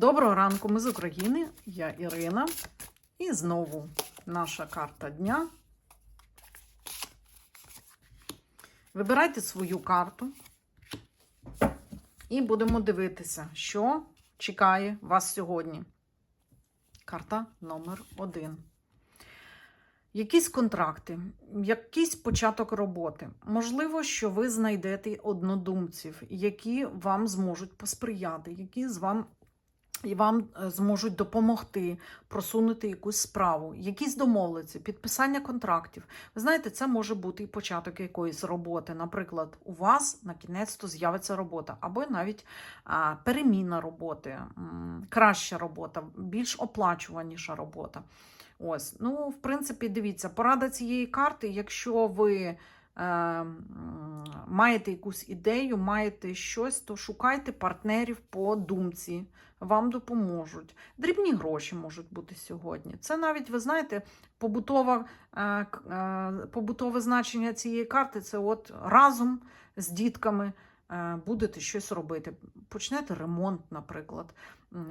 Доброго ранку, ми з України. Я Ірина. І знову наша карта дня. Вибирайте свою карту. І будемо дивитися, що чекає вас сьогодні. Карта номер один. Якісь контракти, якийсь початок роботи. Можливо, що ви знайдете однодумців, які вам зможуть посприяти, які з вам і вам е, зможуть допомогти просунути якусь справу, якісь домовленості, підписання контрактів. Ви знаєте, це може бути і початок якоїсь роботи. Наприклад, у вас на кінець то з'явиться робота, або навіть переміна роботи, краща робота, більш оплачуваніша робота. Ось, ну, в принципі, дивіться, порада цієї карти, якщо ви е, м, маєте якусь ідею, маєте щось, то шукайте партнерів по думці, вам допоможуть. Дрібні гроші можуть бути сьогодні. Це навіть, ви знаєте, побутова, е, е, побутове значення цієї карти це от разом з дітками е, будете щось робити. Почнете ремонт, наприклад,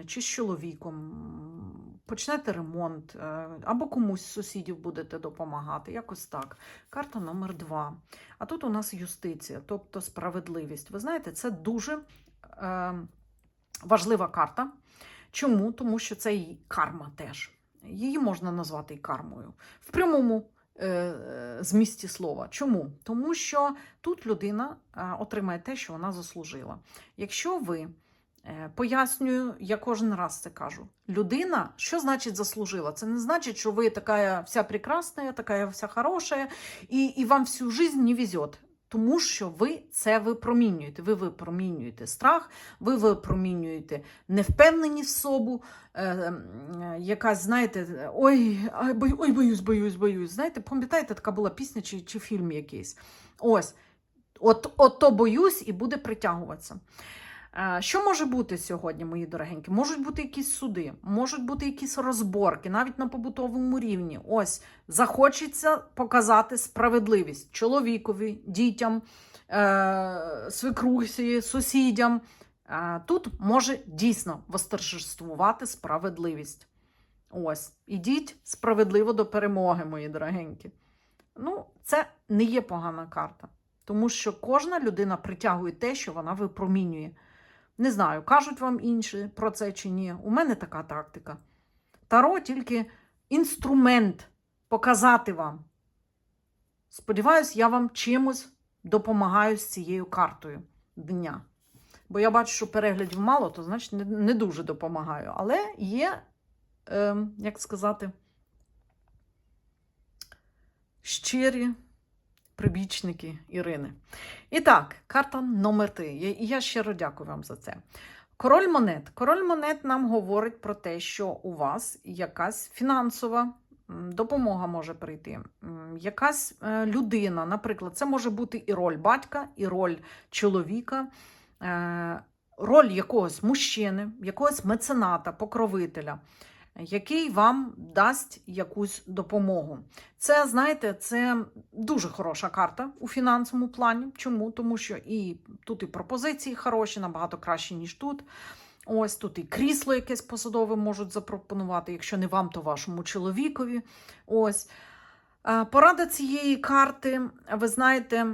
чи з чоловіком, почнете ремонт, е, або комусь з сусідів будете допомагати. Якось так. Карта номер два. А тут у нас юстиція, тобто справедливість. Ви знаєте, це дуже е, важлива карта. Чому? Тому що це і карма теж. Її можна назвати і кармою. В прямому е, змісті слова. Чому? Тому що тут людина отримає те, що вона заслужила. Якщо ви пояснюю, я кожен раз це кажу. Людина, що значить заслужила? Це не значить, що ви така вся прекрасна, така вся хороша, і, і вам всю жизнь не везет. Тому що ви це випромінюєте. Ви випромінюєте страх, ви випромінюєте невпевненість в собу, е, е, якась, знаєте, ой, бою- ой, боюсь, боюсь, боюсь. Знаєте, пам'ятаєте, така була пісня чи, чи фільм якийсь. Ось. От, от то боюсь і буде притягуватися. Що може бути сьогодні, мої дорогенькі? Можуть бути якісь суди, можуть бути якісь розборки, навіть на побутовому рівні. Ось захочеться показати справедливість чоловікові, дітям, е- свекрусі, сусідям. Тут може дійсно восторжествувати справедливість. Ось, ідіть справедливо до перемоги, мої дорогенькі. Ну, це не є погана карта, тому що кожна людина притягує те, що вона випромінює. Не знаю, кажуть вам інші про це чи ні. У мене така тактика. Таро тільки інструмент показати вам. Сподіваюсь, я вам чимось допомагаю з цією картою дня. Бо я бачу, що переглядів мало, то значить не, дуже допомагаю. Але є, е, як сказати, щирі прибічники Ірини. І так, карта номер 3. Я- І я щиро дякую вам за це. Король монет. Король монет нам говорить про те, що у вас якась фінансова допомога може прийти. Якась е, людина, наприклад, це може бути і роль батька, і роль чоловіка, е, роль якогось мужчини, якогось мецената, покровителя, який вам дасть якусь допомогу. Це, знаєте, це дуже хороша карта у фінансовому плані. Чому? Тому що і тут і пропозиції хороші, набагато кращі, ніж тут. Ось тут і крісло якесь посадове можуть запропонувати, якщо не вам, то вашому чоловікові. Ось. Порада цієї карти, ви знаєте,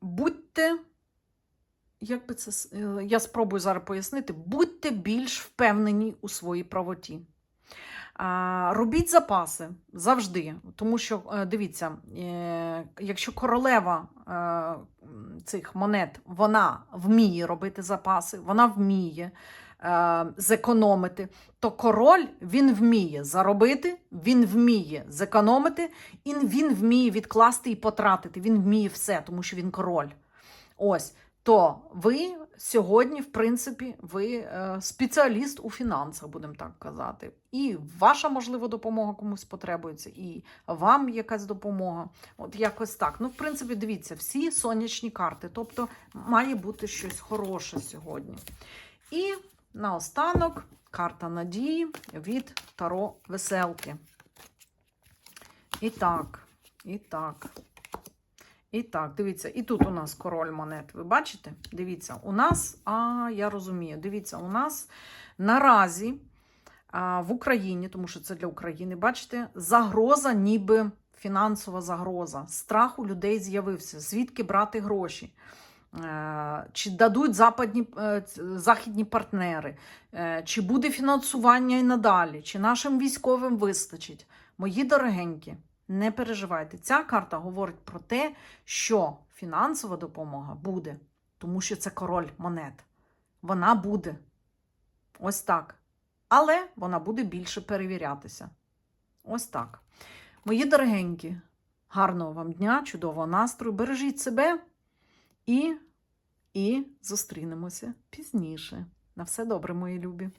будьте, як би це, е, я спробую зараз пояснити, будьте більш впевнені у своїй правоті. Робіть запаси завжди, тому що е, дивіться, е, якщо королева цих монет вона вміє робити запаси, вона вміє зекономити, то король він вміє заробити, він вміє зекономити, і він вміє відкласти і потратити. Він вміє все, тому що він король. Ось то ви сьогодні, в принципі, ви е, спеціаліст у фінансах, будемо так казати. І ваша, можливо, допомога комусь потребується, і вам якась допомога. От якось так. Ну, в принципі, дивіться, всі сонячні карти. Тобто має бути щось хороше сьогодні. І наостанок карта надії від Таро Веселки. І так, і так. І так, дивіться, і тут у нас король монет. Ви бачите? Дивіться, у нас, а я розумію, дивіться, у нас наразі а, в Україні, тому що це для України, бачите, загроза, ніби фінансова загроза. Страх у людей з'явився. Звідки брати гроші? Е, Чи дадуть западні, е, західні партнери, Е, чи буде фінансування і надалі, чи нашим військовим вистачить. Мої дорогенькі, не переживайте. Ця карта говорить про те, що фінансова допомога буде, тому що це король монет. Вона буде. Ось так. Але вона буде більше перевірятися. Ось так. Мої дорогенькі, гарного вам дня, чудового настрою. Бережіть себе і, і зустрінемося пізніше. На все добре, мої любі.